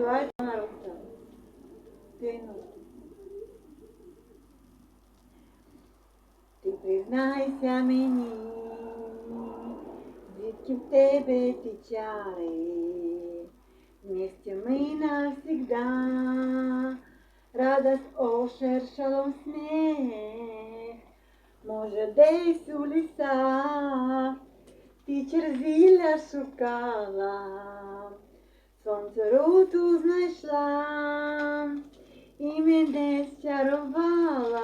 називається народа. Піну. Ти признайся мені, звідки в тебе ті чари, вместе ми навсегда, радость, ошер, шалом, сміх, може десь у лісах, ти черзілля шукала, сонце руту знайшла і мене зчарувала.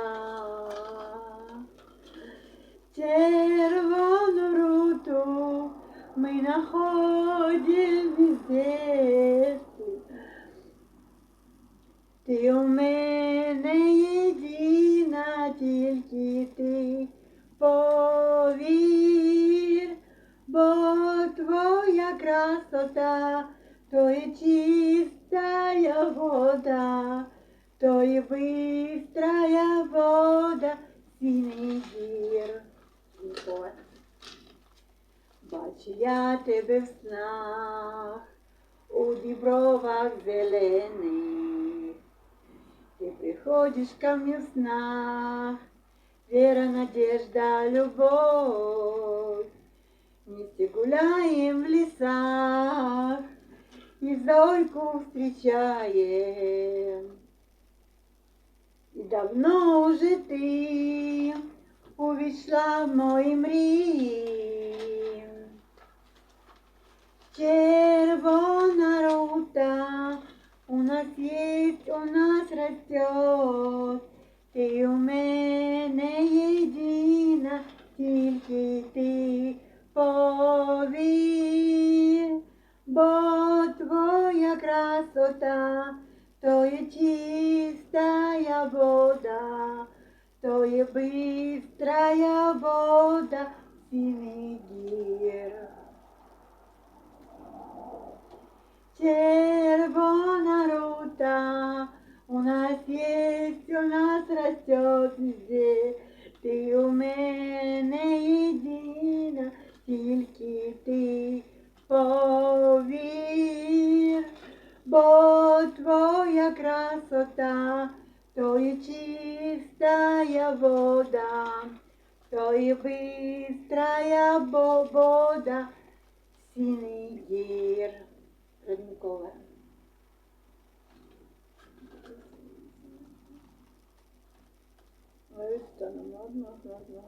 Червону руту ми находим везде. Ти у мене єдина, тільки ти повір, бо твоя красота, то є чистая вода, то є бистрая вода, синій гір. Ніколи. Бачу я тебе в снах, у дібровах зелених. Ты приходишь ко мне в снах, Вера, надежда, любовь. Вместе гуляем в лесах И зорьку встречаем. И давно уже ты увійшла в мої мрії. Червона рута у нас есть, у нас растет. Ти у мене єдина, тільки ти повір, бо твоя красота, то є чистая вода, то є бистрая вода, синий гір. Червона рута, у нас есть, у нас растет везде. бо твоя красота, то є чистая вода, то є бистрая бо- вода, синий гір. Родникове. Ось там одна, одна, одна.